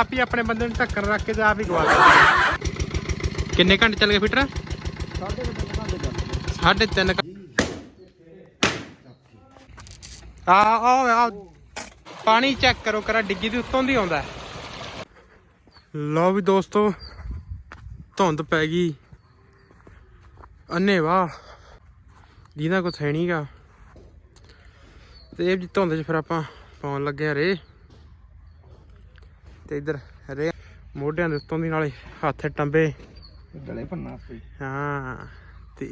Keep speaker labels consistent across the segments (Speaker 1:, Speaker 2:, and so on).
Speaker 1: ਆਪ ਹੀ ਆਪਣੇ ਬੰਦੇ ਨੂੰ ਢੱਕਣ ਰੱਖ ਕੇ ਤੇ ਆਪ ਹੀ ਗਵਾ ਦਿੱਤਾ ਕਿੰਨੇ ਘੰਟੇ ਚੱਲ ਗਏ ਫਿਟਰ? ਸਾਢੇ ਤਿੰਨ ਘੰ- ਆ ਆ ਆ ਪਾਣੀ ਚੈੱਕ ਕਰੋ, ਕਰਾ ਡਿੱਗੀ ਦੀ ਉੱਤੋਂ ਦੀ ਆਉਂਦਾ। ਲਓ ਵੀ ਦੋਸਤੋ, ਧੁੰਦ ਪੈ ਗਈ। ਅੰਨੇ ਵਾਹ। ਜਿਹਦਾ ਕੁਛ ਹੈ ਨਹੀਂਗਾ ਤੇ ਇਹ ਜੀ ਧੁੰਦ 'ਚ ਫਿਰ ਆਪਾਂ ਪਾਉਣ ਲੱਗੇ ਆ ਰੇ। ਤੇ ਇਧਰ ਰੇ ਮੋਢਿਆਂ ਦੇ ਉੱਤੋਂ ਦੀ ਨਾਲੇ ਹੱਥ ਟੰਬੇ।
Speaker 2: ਗਲੇ ਭੰਨਾ
Speaker 1: ਹਾਂ ਤੇ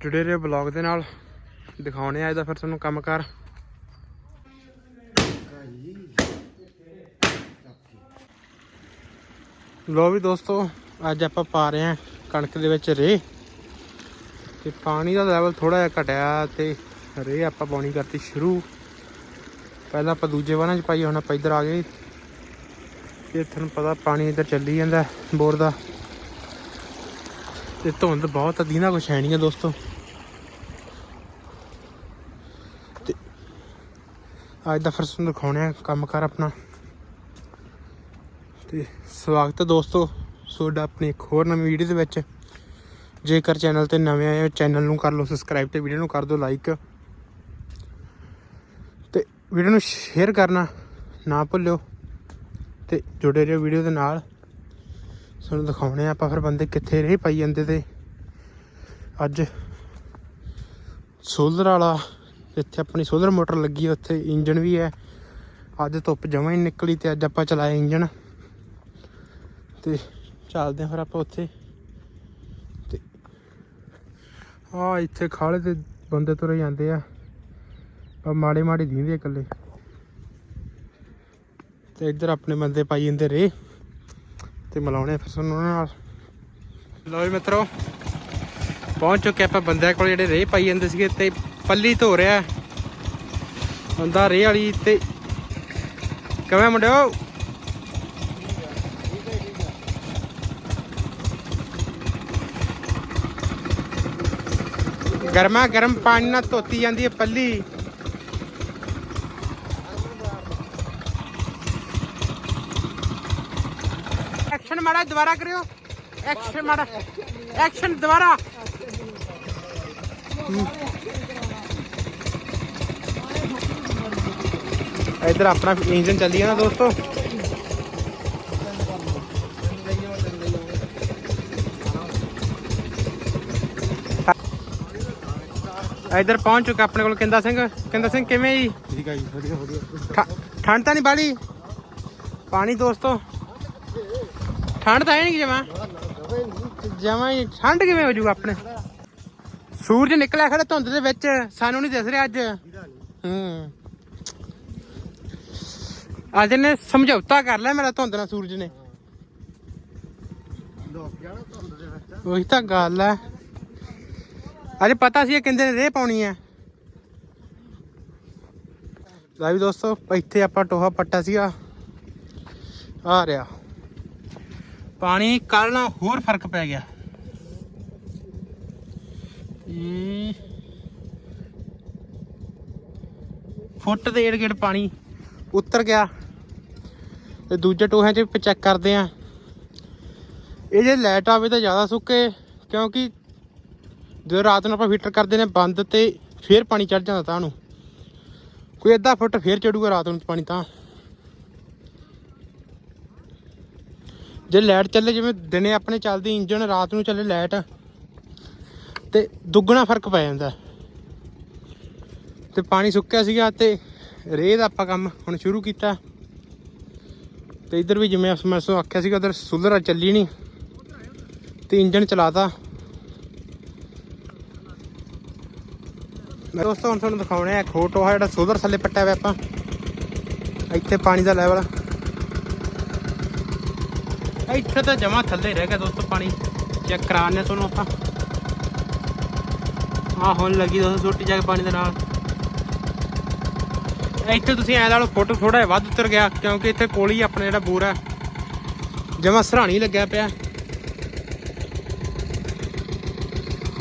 Speaker 1: ਜੁੜੇ ਰਹੇ ਬਲੌਗ ਦੇ ਨਾਲ। ਦਿਖਾਉਣੇ ਆ ਇਹਦਾ ਫਿਰ ਤੁਹਾਨੂੰ ਕੰਮ ਕਰ ਲੋ ਵੀ ਦੋਸਤੋ ਅੱਜ ਆਪਾਂ ਪਾ ਰਹੇ ਹਾਂ ਕਣਕ ਦੇ ਵਿੱਚ ਰੇ ਤੇ ਪਾਣੀ ਦਾ ਲੈਵਲ ਥੋੜਾ ਜਿਹਾ ਘਟਿਆ ਤੇ ਰੇ ਆਪਾਂ ਪਾਉਣੀ ਕਰਤੀ ਸ਼ੁਰੂ। ਪਹਿਲਾਂ ਆਪਾਂ ਦੂਜੇ ਵਾਰਾਂ 'ਚ ਪਾਈ ਹੁਣ ਆਪਾਂ ਇੱਧਰ ਆ ਗਏ। ਤੇ ਤੁਹਾਨੂੰ ਪਤਾ ਪਾਣੀ ਇੱਧਰ ਚੱਲੀ ਜਾਂਦਾ ਬੋਰ ਦਾ। ਤੇ ਧੁੰਦ ਬਹੁਤ ਆ, ਦੀਨਾ ਕੁਛ ਹੈ ਨਹੀਂ ਆ ਦੋਸਤੋ। ਤੇ ਅੱਜ ਦਾ ਫਿਰ ਤੁਹਾਨੂੰ ਦਿਖਾਉਣੇ ਆ, ਕੰਮ ਕਰ ਆਪਣਾ। ਤੇ ਸਵਾਗਤ ਹੈ ਦੋਸਤੋ, ਤੁਹਾਡਾ ਆਪਣੀ ਇੱਕ ਹੋਰ ਨਵੀਂ ਵੀਡੀਓ ਦੇ ਵਿੱਚ। ਜੇਕਰ ਚੈਨਲ ਤੇ ਨਵੇਂ ਆਏ ਹੋ ਚੈਨਲ ਨੂੰ ਕਰ ਲਓ ਸਬਸਕ੍ਰਾਈਬ ਤੇ ਵੀਡੀਓ ਨੂੰ ਕਰ ਦਿਓ ਲਾਈਕ ਵੀਡੀਓ ਨੂੰ ਸ਼ੇਅਰ ਕਰਨਾ ਨਾ ਭੁੱਲਿਓ ਤੇ ਜੁੜੇ ਰਹੋ ਵੀਡੀਓ ਦੇ ਨਾਲ। ਤੁਹਾਨੂੰ ਦਿਖਾਉਣੇ ਆ ਆਪਾਂ ਫਿਰ ਬੰਦੇ ਕਿੱਥੇ ਰਹੇ ਪਾਈ ਜਾਂਦੇ ਤੇ। ਅੱਜ ਸੋਲਰ ਵਾਲਾ, ਇੱਥੇ ਆਪਣੀ ਸੋਲਰ ਮੋਟਰ ਲੱਗੀ ਹੈ ਉੱਥੇ ਇੰਜਨ ਵੀ ਹੈ। ਅੱਜ ਧੁੱਪ ਜਮਾਂ ਹੀ ਨਿਕਲੀ ਤੇ ਅੱਜ ਆਪਾਂ ਚਲਾਇਆ ਇੰਜਨ ਤੇ ਚੱਲਦੇ ਹਾਂ ਫਿਰ ਆਪਾਂ ਉੱਥੇ। ਤੇ ਆ ਇੱਥੇ ਖਾਲੇ ਤੇ ਬੰਦੇ ਤੁਰੇ ਜਾਂਦੇ ਆ। ਪਰ ਮਾੜੇ ਮਾੜੇ ਦੀਂਦੇ ਆ ਇਕੱਲੇ। ਤੇ ਇੱਧਰ ਆਪਣੇ ਬੰਦੇ ਪਾਈ ਜਾਂਦੇ ਰੇ ਤੇ ਮਿਲਾਉਣੇ ਆ ਫਿਰ ਤੁਹਾਨੂੰ ਉਹਨਾਂ ਨਾਲ। ਲਓ ਜੀ ਮਿੱਤਰੋ, ਪਹੁੰਚ ਚੁੱਕੇ ਆਪਾਂ ਬੰਦਿਆਂ ਕੋਲ, ਜਿਹੜੇ ਰੇ ਪਾਈ ਜਾਂਦੇ ਸੀਗੇ ਤੇ ਪੱਲੀ ਧੋ ਰਿਹਾ ਬੰਦਾ ਰੇ ਵਾਲੀ ਤੇ ਕਿਵੇਂ ਮੁੰਡਿਓ? ਗਰਮਾ ਗਰਮ ਪਾਣੀ ਨਾਲ ਧੋਤੀ ਜਾਂਦੀ ਹੈ ਪੱਲੀ। ਮਾੜਾ ਦੁਬਾਰਾ ਕਰਿਓ। ਐਕਸ਼ਨ ਮਾੜਾ। ਐਕਸ਼ਨ ਦੁਬਾਰਾ। ਇਧਰ ਆਪਣਾ ਇੰਜਨ ਚੱਲੀ ਨਾ ਦੋਸਤੋ। ਇਧਰ ਪਹੁੰਚ ਚੁੱਕਾ ਆਪਣੇ ਕੋਲ ਕਿੰਦਾ ਸਿੰਘ। ਕਿੰਦਾ ਸਿੰਘ ਕਿਵੇਂ ਜੀ?
Speaker 2: ਠੀਕ ਆ ਜੀ ਵਧੀਆ ਵਧੀਆ।
Speaker 1: ਠੰਡ ਤਾਂ ਨਹੀਂ ਬਾਲੀ ਪਾਣੀ ਦੋਸਤੋ। ਠੰਡ ਤਾਂ ਹੈ ਨਹੀਂ ਜਮਾ? ਜਮਾ ਹੀ ਠੰਡ ਕਿਵੇਂ ਹੋ ਜੂਗਾ ਆਪਣੇ? ਸੂਰਜ ਨਿਕਲਿਆ ਖੜਾ ਧੁੰਦ ਦੇ ਵਿੱਚ, ਸਾਨੂੰ ਨਹੀਂ ਦਿਸ ਰਿਹਾ ਅੱਜ। ਹੂੰ। ਅੱਜ ਨੇ ਸਮਝੌਤਾ ਕਰ ਲਿਆ ਮੇਰਾ ਧੁੰਦ ਨਾਲ ਸੂਰਜ ਨੇ। ਉਹੀ ਤਾਂ ਗੱਲ ਹੈ ਅੱਜ ਪਤਾ ਸੀ ਇਹ ਕਹਿੰਦੇ ਨੇ ਰੇਹ ਪਾਉਣੀ ਹੈ ਲੈ ਵੀ ਦੋਸਤੋ, ਇੱਥੇ ਆਪਾਂ ਟੋਹਾ ਪੱਟਾ ਸੀਗਾ। ਆ ਰਿਹਾ। ਪਾਣੀ ਕੱਲ ਨਾਲ ਹੋਰ ਫ਼ਰਕ ਪੈ ਗਿਆ। ਇਹ ਫੁੱਟ ਦੇ ਏੜ ਗੇੜ ਪਾਣੀ ਉਤਰ ਗਿਆ। ਤੇ ਦੂਜੇ ਟੋਹਿਆਂ 'ਚ ਵੀ ਚੈੱਕ ਕਰਦੇ ਆ ਇਹ ਜੇ ਲਾਈਟ ਆਵੇ ਤਾਂ ਜ਼ਿਆਦਾ ਸੁੱਕੇ, ਕਿਉਂਕਿ ਜਦੋਂ ਰਾਤ ਨੂੰ ਆਪਾਂ ਫਿਲਟਰ ਕਰਦੇ ਨੇ ਬੰਦ ਤੇ ਫੇਰ ਪਾਣੀ ਚੜ ਜਾਂਦਾ ਤਾਂ ਨੂੰ। ਕੋਈ ਅੱਧਾ ਫੁੱਟ ਫੇਰ ਚੜੂਗਾ ਰਾਤ ਨੂੰ ਪਾਣੀ ਤਾਂ। ਜੇ ਲਾਈਟ ਚੱਲੇ, ਜਿਵੇਂ ਦਿਨੇ ਆਪਣੇ ਚੱਲਦੀ ਇੰਜਨ ਰਾਤ ਨੂੰ ਚੱਲੇ ਲਾਈਟ, ਤੇ ਦੁੱਗਣਾ ਫ਼ਰਕ ਪੈ ਜਾਂਦਾ। ਤੇ ਪਾਣੀ ਸੁੱਕਿਆ ਸੀਗਾ ਤੇ ਰੇਹ ਦਾ ਆਪਾਂ ਕੰਮ ਹੁਣ ਸ਼ੁਰੂ ਕੀਤਾ। ਤੇ ਇੱਧਰ ਵੀ ਜਿਵੇਂ ਮੈਂ ਸੋ ਆਖਿਆ ਸੀਗਾ, ਉਧਰ ਸੋਲਰ ਚੱਲੀ ਨਹੀਂ ਤੇ ਇੰਜਨ ਚਲਾਤਾ। ਮੈਂ ਦੋਸਤੋ, ਹੁਣ ਤੁਹਾਨੂੰ ਦਿਖਾਉਣੇ ਆ ਖੋਟੋ ਆ ਜਿਹੜਾ ਸੋਲਰ ਥੱਲੇ ਪੱਟਿਆ ਹੋਇਆ ਆਪਾਂ। ਇੱਥੇ ਪਾਣੀ ਦਾ ਲੈਵਲ ਇੱਥੇ ਤਾਂ ਜਮਾ ਥੱਲੇ ਰਹਿ ਗਿਆ ਦੋਸਤੋ ਪਾਣੀ। ਚੈੱਕ ਕਰਾਣੇ ਤੁਹਾਨੂੰ ਆਪਾਂ। ਆ ਹੁਣ ਲੱਗੀ ਦੋਸਤੋ ਛੋਟੀ ਜਾ ਕੇ ਪਾਣੀ ਦੇ ਨਾਲ। ਇੱਥੇ ਤੁਸੀਂ ਐ ਲਾ ਲਓ, ਫੋਟੋ ਥੋੜਾ ਜਿਹਾ ਵੱਧ ਉਤਰ ਗਿਆ, ਕਿਉਂਕਿ ਇੱਥੇ ਕੋਲ ਹੀ ਆਪਣਾ ਜਿਹੜਾ ਬੋਰ ਹੈ। ਜਮਾ ਸਰਾਣੀ ਲੱਗਿਆ ਪਿਆ।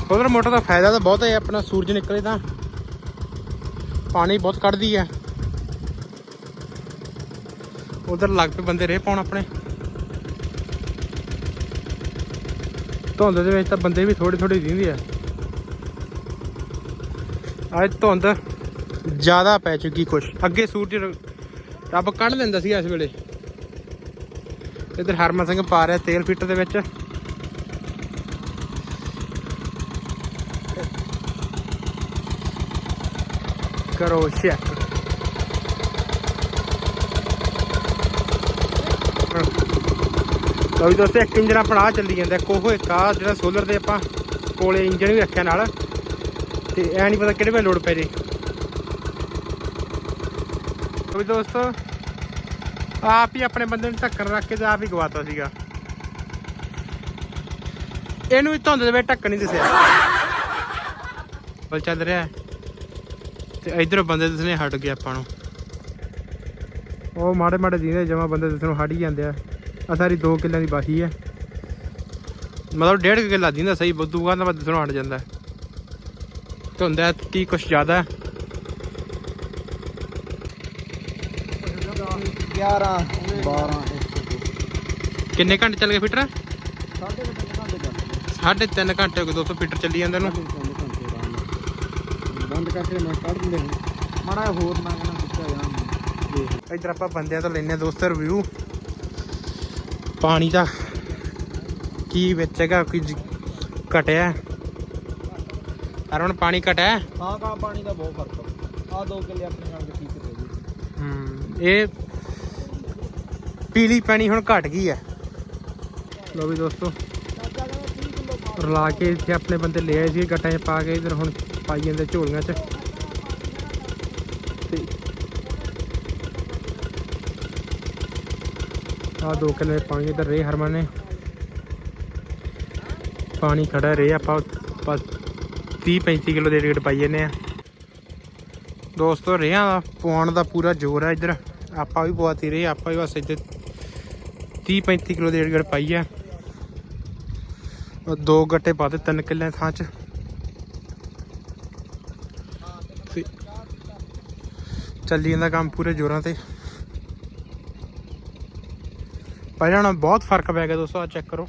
Speaker 1: ਸੋਲਰ ਮੋਟਰ ਦਾ ਫਾਇਦਾ ਤਾਂ ਬਹੁਤ ਹੈ, ਆਪਣਾ ਸੂਰਜ ਨਿਕਲੇ ਤਾਂ। ਪਾਣੀ ਬਹੁਤ ਕੱਢਦੀ ਹੈ। ਉਧਰ ਲੱਗ ਪਏ ਬੰਦੇ ਰੇ ਪਾਉਣ ਆਪਣੇ। ਧੁੰਦ ਦੇ ਵਿੱਚ ਤਾਂ ਬੰਦੇ ਵੀ ਥੋੜੇ ਥੋੜੇ ਦਿੰਦੇ ਆ। ਅੱਜ ਧੁੰਦ ਜ਼ਿਆਦਾ ਪੈ ਚੁੱਕੀ ਕੁਛ। ਅੱਗੇ ਸੂਰਜ ਰੱਬ ਕੱਢ ਲੈਂਦਾ ਸੀ ਇਸ ਵੇਲੇ। ਇਧਰ ਹਰਮਨ ਸਿੰਘ ਪਾ ਰਿਹਾ ਤੇਲ ਫਿੱਟਰ ਦੇ ਵਿੱਚ। ਕਰੋ ਚੈੱਕ ਲਓ ਜੀ ਦੋਸਤੋ, ਇੱਕ ਇੰਜਨ ਆਪਣਾ ਆਹ ਚੱਲੀ ਜਾਂਦਾ। ਕੋਹੋ ਇੱਕ ਆ, ਜਿਹੜਾ ਸੋਲਰ ਦੇ ਆਪਾਂ ਕੋਲੇ ਇੰਜਨ ਵੀ ਰੱਖਿਆ ਨਾਲ। ਤੇ ਐ ਨਹੀਂ ਪਤਾ ਕਿਹੜੇ ਵੇਲੇ ਲੋਡ ਪੈ ਜੇ। ਲਓ ਦੋਸਤੋ, ਆਪ ਹੀ ਆਪਣੇ ਬੰਦੇ ਨੂੰ ਢੱਕਣ ਰੱਖ ਕੇ ਤੇ ਆਪ ਹੀ ਗਵਾਤਾ ਸੀਗਾ। ਇਹਨੂੰ ਵੀ ਧੁੰਦ ਦੇ ਵਿੱਚ ਢੱਕਣ ਨਹੀਂ ਦਿਸਿਆ। ਬਲ ਚੱਲ ਰਿਹਾ। ਹੈ। ਤੇ ਇਧਰੋਂ ਬੰਦੇ ਦਿਸਣੇ ਹਟ ਗਏ ਆਪਾਂ ਨੂੰ। ਉਹ ਮਾੜੇ ਮਾੜੇ ਦੀਨੇ ਜਮਾ ਬੰਦੇ ਦਿਸਣੋਂ ਹਟ ਹੀ ਜਾਂਦੇ ਆ। ਆ ਸਾਰੀ 2 ਕਿੱਲਿਆਂ ਦੀ ਬਾਹੀ ਹੈ। ਮਤਲਬ ਡੇਢ ਕੁ ਕਿੱਲਾ ਦੀਂਦਾ ਸਹੀ ਬੁੱਧੂਗਾ ਤਾਂ ਦਿਸਣੋਂ ਹਟ ਜਾਂਦਾ। ਧੁੰਦਾ ਕੀ ਕੁਛ ਜ਼ਿਆਦਾ। ਹੈ।
Speaker 2: 11 12
Speaker 1: ਕਿੰਨੇ ਘੰਟੇ ਚੱਲ ਗਏ ਫਿਟਰ?
Speaker 2: ਸਾਡੇ ਘੰਟੇ ਘੰਟੇ ਚੱਲ
Speaker 1: ਸਾਢੇ ਤਿੰਨ ਘੰਟੇ ਕੋ 200 ਫਿਟਰ ਚੱਲੀ ਜਾਂਦਾ ਨੂੰ।
Speaker 2: ਬੰਦ ਕਰਕੇ ਮੈਂ ਕੱਢ ਦਿੰਦੇ। ਮਾੜਾ ਹੋਰ ਨਾ ਕਿੱਥੇ ਜਾਣਾ।
Speaker 1: ਇੱਧਰ ਆਪਾਂ ਬੰਦਿਆਂ ਤੋਂ ਲੈਨੇ ਦੋਸਤ ਰਿਵਿਊ ਪਾਣੀ ਦਾ ਕੀ ਵਿੱਚ ਹੈਗਾ ਕੋਈ ਜ- ਘਟਿਆ? ਅਰਵਣ ਪਾਣੀ ਘਟਿਆ?
Speaker 2: ਹਾਂ ਕਾ ਪਾਣੀ ਦਾ ਬਹੁਤ ਫ਼ਰਕ ਆ। 2 ਕਿੱਲੇ ਆਪਣੇ ਨਾਲ ਦੇ ਠੀਕ ਤੇ ਜੀ
Speaker 1: ਹਮ, ਇਹ ਪੀਲੀ ਪਾਣੀ ਹੁਣ ਘਟ ਗਈ ਹੈ ਲੋ ਵੀ ਦੋਸਤੋ ਰਲਾ ਕੇ ਇੱਥੇ ਆਪਣੇ ਬੰਦੇ ਲੈ ਆਏ ਸੀ ਗੱਟਾਂ 'ਚ ਪਾ ਕੇ ਇਧਰ ਹੁਣ ਪਾਈ ਜਾਂਦੇ ਝੋਲੀਆਂ 'ਚ। ਆ ਦੋ ਕਿੱਲੇ ਪਾਣੀ ਇਧਰ ਰੇ ਹਰਮਨ ਨੇ। ਪਾਣੀ ਖੜਾ ਰੇ ਆਪਾਂ 30 35 ਕਿਲੋ ਦੇ ਰੇਟ ਪਾਈ ਜਾਂਦੇ ਆ। ਦੋਸਤੋ, ਰੇਹਾਂ ਦਾ ਪਵਾਉਣ ਦਾ ਪੂਰਾ ਜ਼ੋਰ ਹੈ ਇੱਧਰ। ਆਪਾਂ ਵੀ ਪਵਾਤੀ ਰਹੇ, ਆਪਾਂ ਵੀ ਬਸ ਇੱਧਰ 30 35 ਕਿਲੋ ਦੇ ਰੇਟ ਪਾਈ ਆ। ਦੋ ਗੱਟੇ ਪਾ ਤਿੰਨ ਕਿੱਲੇ ਥਾਂ ਚ। ਚੱਲੀ ਜਾਂਦਾ ਕੰਮ ਪੂਰੇ ਜ਼ੋਰਾਂ ਤੇ। ਪਹਿਲਾਂ ਨਾਲੋਂ ਬਹੁਤ ਫ਼ਰਕ ਪੈ ਗਿਆ ਦੋਸਤੋ ਆ ਚੈੱਕ ਕਰੋ।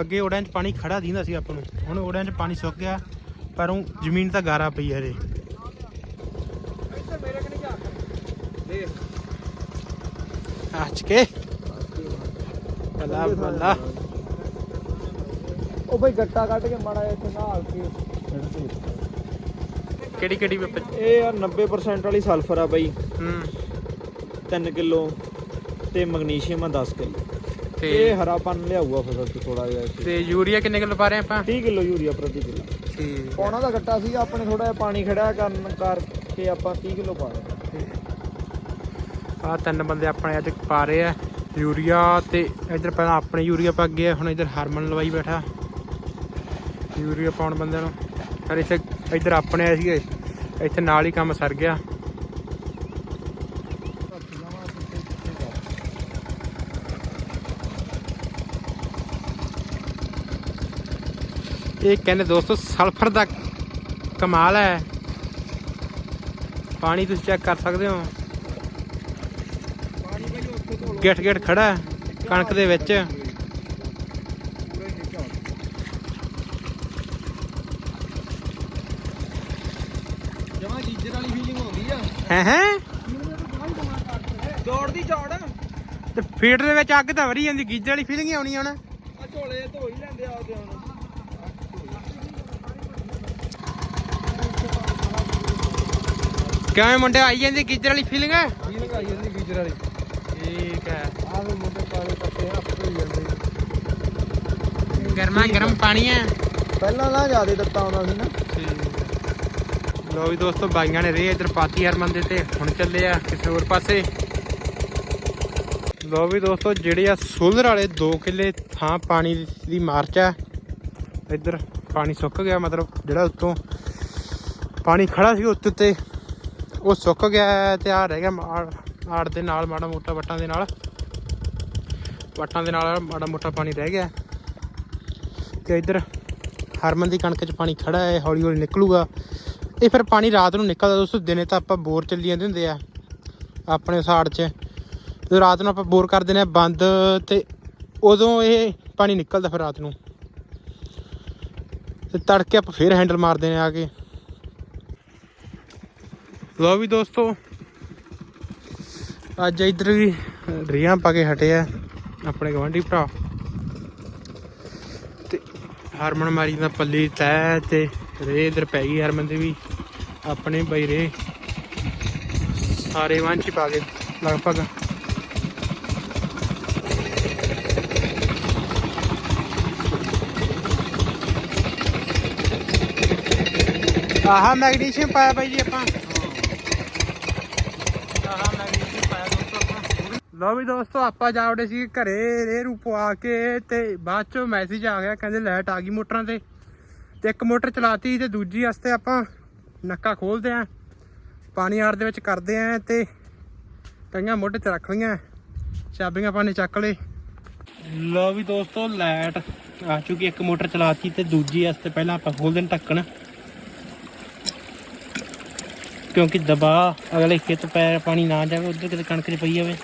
Speaker 1: ਅੱਗੇ ਓੜਿਆਂ 'ਚ ਪਾਣੀ ਖੜਾ ਦਿੰਦਾ ਸੀ ਆਪਾਂ ਨੂੰ। ਹੁਣ ਓੜਿਆਂ 'ਚ ਪਾਣੀ ਸੁੱਕ ਗਿਆ ਪਰ ਉਹ ਜ਼ਮੀਨ ਤਾਂ ਗਾਰਾ ਪਈ ਹੈ ਹਜੇ। ਅੱਜ ਕੇ। ਬੱਲਾ ਬੱਲਾ
Speaker 2: ਉਹ ਬਈ ਗੱਟਾ ਕੱਢ ਕੇ ਮਾੜਾ ਜਿਹਾ ਇੱਥੇ ਨਹਾਲ ਕੇ। ਛੱਡ ਦੇ
Speaker 1: ਕਿਹੜੀ ਕਿਹੜੀ ਵਿੱਚ
Speaker 2: ਇਹ ਯਾਰ 90% ਵਾਲੀ ਸਲਫਰ ਆ ਬਈ।
Speaker 1: ਹੂੰ।
Speaker 2: 3 ਕਿਲੋ। ਤੇ ਮੈਗਨੀਸ਼ੀਅਮ ਆ 10 ਕਿਲੋ।
Speaker 1: ਤੇ
Speaker 2: ਇਹ ਹਰਾਪਨ ਲਿਆਊਗਾ ਫਸਲ ਚ ਥੋੜਾ ਜਿਹਾ ਇੱਥੇ।
Speaker 1: ਤੇ ਯੂਰੀਆ ਕਿੰਨੇ ਕਿਲੋ ਪਾ ਰਹੇ ਆਪਾਂ?
Speaker 2: 30 ਕਿਲੋ ਯੂਰੀਆ ਪ੍ਰਤੀ ਕਿਲੋ।
Speaker 1: ਠੀਕ
Speaker 2: ਪੌਣਾ ਦਾ ਗੱਟਾ ਸੀ ਆਪਣੇ ਥੋੜਾ ਜਿਹਾ ਪਾਣੀ ਖੜਿਆ ਕਰਨ ਕਰਕੇ ਆਪਾਂ 30 ਕਿਲੋ ਪਾ ਦਿੱਤਾ
Speaker 1: ਆ ਤਿੰਨ ਬੰਦੇ ਆਪਣੇ ਅੱਜ ਪਾ ਰਹੇ ਆ ਯੂਰੀਆ ਤੇ ਇੱਧਰ ਪਹਿਲਾਂ ਆਪਣੇ ਯੂਰੀਆ ਪਾ ਗਏ ਹੁਣ ਇੱਧਰ ਹਰਮਨ ਲਵਾਈ ਬੈਠਾ। ਯੂਰੀਆ ਪਾਉਣ ਬੰਦੇ ਨੂੰ। ਫਿਰ ਇੱਥੇ ਇੱਧਰ ਆਪਣੇ ਆਏ ਸੀਗੇ ਇੱਥੇ ਨਾਲ ਹੀ ਕੰਮ ਸਰ ਗਿਆ। ਇਹ ਕਹਿੰਦੇ ਦੋਸਤੋ ਸਲਫਰ ਦਾ ਕਮਾਲ ਹੈ। ਪਾਣੀ ਤੁਸੀਂ ਚੈੱਕ ਕਰ ਸਕਦੇ ਹੋ। ਗਿੱਠ ਗਿੱਠ ਖੜਾ ਹੈ ਕਣਕ ਦੇ ਵਿੱਚ।
Speaker 2: ਜਮਾ ਗੀਜਰ ਵਾਲੀ ਫੀਲਿੰਗ ਆਉਂਦੀ ਆ।
Speaker 1: ਹੈ ਹੈ?
Speaker 2: ਜੋੜ ਦੀ ਜੋੜ ਆ
Speaker 1: ਤੇ ਫੀਡ ਦੇ ਵਿੱਚ ਅੱਗ ਤਾਂ ਵਰੀ ਜਾਂਦੀ ਗੀਜੇ ਵਾਲੀ ਫੀਲਿੰਗ ਹੀ ਆਉਣੀ ਹੁਣ।
Speaker 2: ਝੋਲੇ ਧੋ ਹੀ ਲੈਂਦੇ ਆ ਉਹਦੇ ਹੁਣ।
Speaker 1: ਕਿਵੇਂ ਮੁੰਡੇ ਆਈ ਜਾਂਦੀ ਗੀਜੇ ਵਾਲੀ ਫੀਲਿੰਗ
Speaker 2: ਫੀਲਿੰਗ ਆਈ ਜਾਂਦੀ ਗੀਜਰ ਵਾਲੀ।
Speaker 1: ਠੀਕ ਹੈ।
Speaker 2: ਆਹ ਵੀ ਮੁੰਡੇ ਕਾਲੇ ਪੱਤੇ ਹੱਥ ਧੋਈ ਜਾਂਦੇ
Speaker 1: ਗਰਮਾ ਗਰਮ ਪਾਣੀ ਹੈ।
Speaker 2: ਪਹਿਲਾਂ ਨਾ ਜਿਆਦੇ ਦਿੱਤਾ ਆਉਂਦਾ ਸੀ ਨਾ।
Speaker 1: ਲੋ ਵੀ ਦੋਸਤੋ ਬਾਈਆਂ ਨੇ ਰੇ ਇਧਰ ਪਾਤੀ ਹਰਮਨ ਦੇ ਤੇ ਹੁਣ ਚੱਲੇ ਆ ਕਿਸੇ ਹੋਰ ਪਾਸੇ। ਲੋ ਵੀ ਦੋਸਤੋ ਜਿਹੜੇ ਆ ਸੋਲਰ ਵਾਲੇ 2 ਕਿੱਲੇ ਥਾਂ ਪਾਣੀ ਦੀ ਮਾਰਚ ਆ। ਇੱਧਰ ਪਾਣੀ ਸੁੱਕ ਗਿਆ ਮਤਲਬ ਜਿਹੜਾ ਉੱਤੋਂ ਪਾਣੀ ਖੜਾ ਸੀ ਉੱਤੇ। ਤੇ ਉਹ ਸੁੱਕ ਗਿਆ ਹੈ, ਤੇ ਆ ਰਹਿ ਗਿਆ ਆੜ ਦੇ ਨਾਲ, ਮਾੜਾ ਮੋਟਾ ਵੱਟਾਂ ਦੇ ਨਾਲ। ਵੱਟਾਂ ਦੇ ਨਾਲ ਮਾੜਾ ਮੋਟਾ ਪਾਣੀ ਰਹਿ ਗਿਆ ਤੇ ਇੱਧਰ ਹਰਮਨ ਦੀ ਕਣਕ 'ਚ ਪਾਣੀ ਖੜਾ ਹੈ ਹੌਲੀ ਹੌਲੀ ਨਿਕਲੂਗਾ। ਇਹ ਫਿਰ ਪਾਣੀ ਰਾਤ ਨੂੰ ਨਿਕਲਦਾ ਦੋਸਤੋ ਦਿਨੇ ਤਾਂ ਆਪਾਂ ਬੋਰ ਚੱਲੀ ਜਾਂਦੇ ਹੁੰਦੇ ਆ, ਆਪਣੇ ਸਾੜ 'ਚ। ਜਦੋਂ ਰਾਤ ਨੂੰ ਆਪਾਂ ਬੋਰ ਕਰ ਦਿੰਦੇ ਆ, ਬੰਦ ਤੇ ਉਦੋਂ ਇਹ ਪਾਣੀ ਨਿਕਲਦਾ ਫਿਰ ਰਾਤ ਨੂੰ। ਤੇ ਤੜਕੇ ਆਪਾਂ ਫੇਰ ਹੈਂਡਲ ਮਾਰਦੇ ਨੇ ਆ ਕੇ। ਲੋ ਵੀ ਦੋਸਤੋ, ਅੱਜ ਇੱਧਰ ਵੀ ਰੀਆਂ ਪਾ ਕੇ ਹਟੇ ਆ ਆਪਣੇ ਗਵਾਂਢੀ ਭਰਾ। ਤੇ ਹਰਮਨ ਮਾਰੀ ਦਾ ਪੱਲੀ ਤੈ ਤੇ ਰੇ ਇੱਧਰ ਪੈ ਗਈ ਹਰਮਨ ਦੇ ਵੀ, ਆਪਣੇ ਬਈ ਰੇ। ਸਾਰੇ ਵਾਂਚੀ ਪਾ ਕੇ, ਲਗਭਗ। ਆਹ ਮੈਗਨੀਸ਼ੀਅਮ ਪਾਇਆ ਬਾਈ ਜੀ ਆਪਾਂ ਆਹਾ ਮੈਗਨੀਸ਼ੀਅਮ ਪਾਇਆ ਦੋਸਤੋ ਆਪਾਂ ਲਓ ਵੀ ਦੋਸਤੋ, ਆਪਾਂ ਜਾ ਜਾਵੜੇ ਸੀ ਘਰੇ ਰੇ ਰੂ ਆ ਕੇ ਤੇ ਬਾਅਦ ਚੋਂ ਮੈਸੇਜ ਆ ਗਿਆ, ਕਹਿੰਦੇ ਲਾਈਟ ਆ ਗਈ ਮੋਟਰਾਂ ਤੇ। ਤੇ ਇੱਕ ਮੋਟਰ ਚਲਾਤੀ ਤੇ ਦੂਜੀ ਵਾਸਤੇ ਆਪਾਂ ਨੱਕਾ ਖੋਲਦੇ ਆਂ, ਪਾਣੀ ਆੜ ਦੇ ਵਿੱਚ ਕਰਦੇ ਆਂ ਤੇ ਕਈਆਂ ਮੋਢੇ ਤੇ ਰੱਖ ਲਈਆਂ, ਚਾਬੀਆਂ ਆਪਾਂ ਨੇ ਚੱਕ ਲਏ। ਲਓ ਵੀ ਦੋਸਤੋ ਲਾਈਟ ਆ ਚੁੱਕੀ, ਇੱਕ ਮੋਟਰ ਚਲਾਤੀ ਤੇ ਦੂਜੀ ਵਾਸਤੇ ਪਹਿਲਾਂ ਆਪਾਂ ਖੋਲਦੇ ਆਂ ਢੱਕਣ। ਕਿਉਂਕਿ ਦਬਾ, ਅਗਲੇ ਖੇਤ ਪੈਰ ਪਾਣੀ ਨਾ ਜਾਵੇ, ਉਧਰ ਕਿਤੇ ਕਣਕ 'ਚ ਪਈ ਜਾਵੇ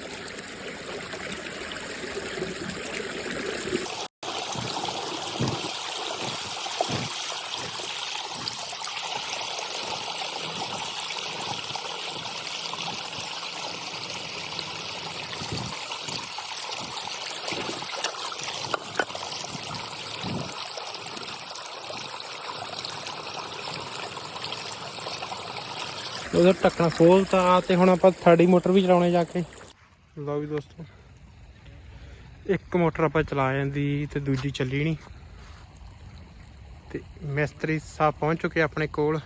Speaker 1: ਉਹਦਾ ਢੱਕਣਾ ਖੋਲਤਾ ਤੇ ਹੁਣ ਆਪਾਂ ਥਰਡੀ ਮੋਟਰ ਵੀ ਚਲਾਉਣੇ ਜਾ ਕੇ। ਲਓ ਵੀ ਦੋਸਤੋ, ਇੱਕ ਮੋਟਰ ਆਪਾਂ ਚਲਾ ਜਾਂਦੀ ਤੇ ਦੂਜੀ ਚੱਲੀ ਨਹੀਂ ਤੇ ਮਿਸਤਰੀ ਸਾਹਿਬ ਪਹੁੰਚ ਚੁੱਕੇ ਆਪਣੇ ਕੋਲ।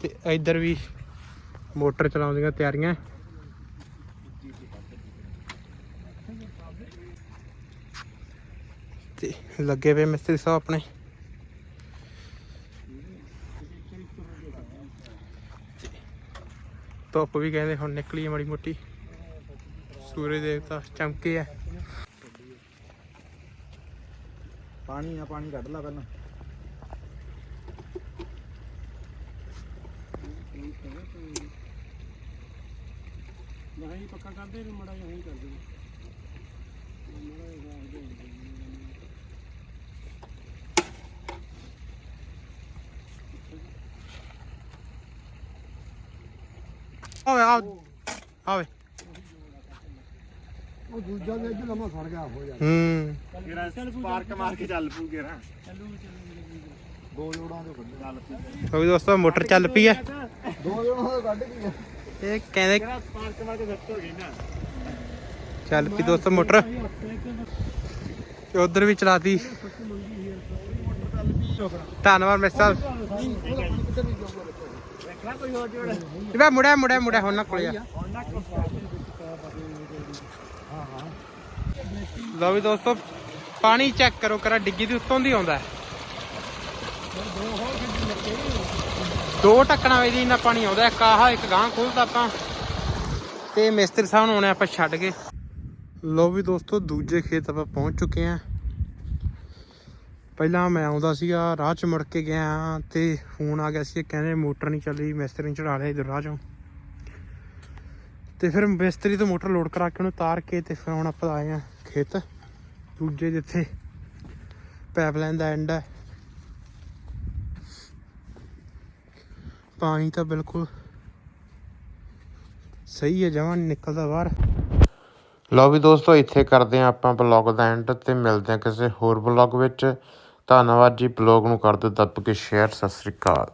Speaker 1: ਤੇ ਇੱਧਰ ਵੀ ਮੋਟਰ ਚਲਾਉਣ ਦੀਆਂ ਤਿਆਰੀਆਂ। ਤੇ ਲੱਗੇ ਪਏ ਮਿਸਤਰੀ ਸਾਹਿਬ ਆਪਣੇ। ਧੁੱਪ ਵੀ ਕਹਿੰਦੇ ਹੁਣ ਨਿਕਲੀ ਹੈ ਮਾੜੀ ਮੋਟੀ। ਸੂਰਜ ਦੇਵਤਾ ਚਮਕੇ ਆ।
Speaker 2: ਪਾਣੀ ਆ ਪਾਣੀ ਕੱਢ ਲਾ ਪਹਿਲਾਂ।
Speaker 1: ਨਹੀਂ ਪੱਕਾ ਕਰਦੇ ਨੇ ਮੜਾ ਯਹੀਂ ਕਰਦੇ ਆਵੇ ਆ ਆਵੇ।
Speaker 2: ਉਹ ਦੂਜਾ ਵੀ ਇੱਧਰ ਲੰਮਾ ਸੜ ਗਿਆ ਹੋ ਜਾ
Speaker 1: ਹੂੰ।
Speaker 2: ਪਾਰਕ ਮਾਰ ਕੇ ਚੱਲ ਪੂ ਗੇਰਾ ਦੋ ਜੋੜਾਂ ਤੋਂ ਕੱਢ। ਚੱਲ ਪੂ
Speaker 1: ਉਹ ਵੀ ਦੋਸਤੋ ਮੋਟਰ ਚੱਲ ਪਈ ਆ
Speaker 2: ਦੋ ਜੋੜਾਂ ਤੋਂ ਕੱਢ ਗਈ
Speaker 1: ਇਹ ਕਹਿੰਦੇ
Speaker 2: ਪਾਰਕ ਮਾਰ ਕੇ ਸੱਟ ਹੋ ਗਈ ਨਾ।
Speaker 1: ਚੱਲ ਪਈ ਦੋਸਤੋ ਮੋਟਰ। ਤੇ ਉਧਰ ਵੀ ਚਲਾਤੀ। ਧੰਨਵਾਦ ਮਿਸਟਰ ਸਾਹਿਬ। ਇਹ ਮੁੜਿਆ ਮੁੜਿਆ ਮੁੜਿਆ ਹੁਣ ਨਾ ਕੋਲੇ ਆ ਲਓ ਵੀ ਦੋਸਤੋ, ਪਾਣੀ ਚੈੱਕ ਕਰੋ, ਕਰਾ ਡਿੱਗੀ ਦੀ ਉੱਤੋਂ ਦੀ ਆਉਂਦਾ ਦੋ ਟੱਕਣਾ ਵੇ ਜੀ ਇੰਨਾ ਪਾਣੀ ਆਉਂਦਾ ਇੱਕ ਆਹ, ਇੱਕ ਗਾਂ ਖੋਲਦਾ ਆਪਾਂ। ਤੇ ਮਿਸਤਰੀ ਸਾਹਿਬ ਨੂੰ ਆਉਣੇ ਆਪਾਂ ਛੱਡ ਕੇ ਲਓ ਵੀ ਦੋਸਤੋ, ਦੂਜੇ ਖੇਤ ਆਪਾਂ ਪਹੁੰਚ ਚੁੱਕੇ ਆਂ ਪਹਿਲਾਂ ਮੈਂ ਆਉਂਦਾ ਸੀਗਾ, ਰਾਹ 'ਚ ਮੁੜ ਕੇ ਗਿਆ ਤੇ ਫੋਨ ਆ ਗਿਆ ਸੀ ਕਹਿੰਦੇ ਮੋਟਰ ਨਹੀਂ ਚੱਲੀ ਮਿਸਤਰੀ ਨੇ ਚੜਾ ਲਿਆ ਇਧਰ ਰਾਹ 'ਚੋਂ। ਤੇ ਫਿਰ ਮਿਸਤਰੀ ਤੋਂ ਮੋਟਰ ਲੋਡ ਕਰਾ ਕੇ ਉਹਨੂੰ ਤਾਰ ਕੇ ਤੇ ਫਿਰ ਹੁਣ ਆਪਾਂ ਆਏ ਆਂ ਖੇਤ, ਦੂਜੇ ਜਿੱਥੇ ਪਾਈਪਲਾਈਨ ਦਾ ਐਂਡ ਹੈ। ਪਾਣੀ ਤਾਂ ਬਿਲਕੁਲ ਸਹੀ ਹੈ, ਜਮਾਂ ਨਹੀਂ ਨਿਕਲਦਾ ਬਾਹਰ।
Speaker 3: ਲਓ ਵੀ ਦੋਸਤੋ, ਇੱਥੇ ਕਰਦੇ ਹਾਂ ਆਪਾਂ ਬਲੌਗ ਦਾ ਐਂਡ ਤੇ ਮਿਲਦੇ ਹਾਂ ਕਿਸੇ ਹੋਰ ਬਲੌਗ ਵਿੱਚ। ਧੰਨਵਾਦ ਜੀ ਬਲੌਗ ਨੂੰ ਕਰ ਦਿਓ ਦੱਬ ਕੇ ਸ਼ੇਅਰ ਸਤਿ ਸ੍ਰੀ ਅਕਾਲ।